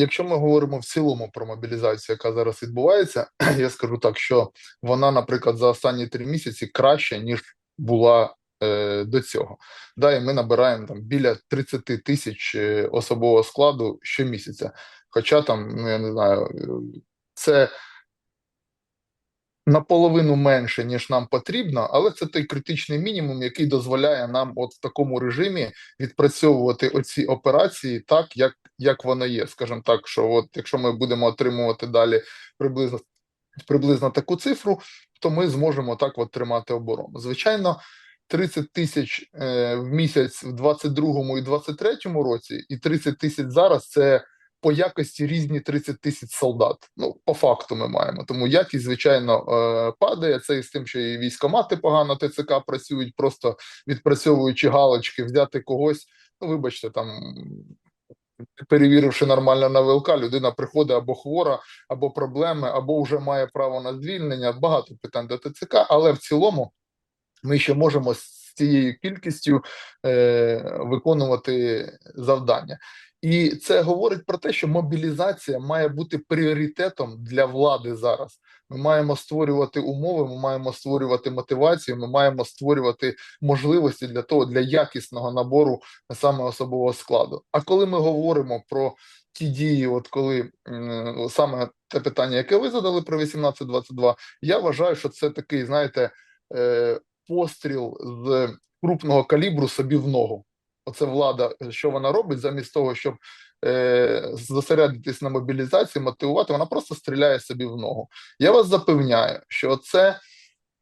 якщо ми говоримо в цілому про мобілізацію, яка зараз відбувається, я скажу так, що вона, наприклад, за останні три місяці краще ніж була е, до цього. Да, і ми набираємо там біля 30 тисяч е, особового складу щомісяця. Хоча там, ну я не знаю, е, це наполовину менше, ніж нам потрібно, але це той критичний мінімум, який дозволяє нам, от в такому режимі, відпрацьовувати оці операції так, як, як воно є. Скажімо так, що от якщо ми будемо отримувати далі приблизно приблизно таку цифру, то ми зможемо так от тримати оборону. Звичайно. 30 тисяч е, в місяць в 22-му і 23-му році, і 30 тисяч зараз це по якості різні 30 тисяч солдат. Ну, по факту ми маємо. Тому якість, звичайно, е, падає. Це і з тим, що і військомати погано ТЦК працюють, просто відпрацьовуючи галочки, взяти когось. Ну, вибачте, там. Перевіривши нормально на ВЛК, людина приходить або хвора, або проблеми, або вже має право на звільнення. Багато питань до ТЦК, але в цілому ми ще можемо цією кількістю е, виконувати завдання. І це говорить про те, що мобілізація має бути пріоритетом для влади зараз. Ми маємо створювати умови, ми маємо створювати мотивацію, ми маємо створювати можливості для того для якісного набору саме особового складу. А коли ми говоримо про ті дії, от коли саме те питання, яке ви задали про 18-22, я вважаю, що це такий, знаєте, е, постріл з крупного калібру собі в ногу. Оце влада, що вона робить, замість того, щоб е, зосередитись на мобілізації, мотивувати, вона просто стріляє собі в ногу. Я вас запевняю, що це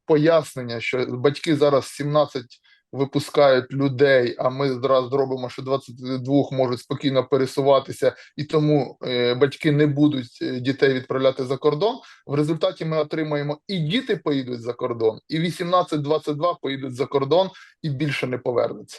пояснення, що батьки зараз 17 випускають людей, а ми зразу зробимо, що 22 можуть спокійно пересуватися, і тому е, батьки не будуть е, дітей відправляти за кордон. В результаті ми отримаємо і діти поїдуть за кордон, і 18-22 поїдуть за кордон і більше не повернуться.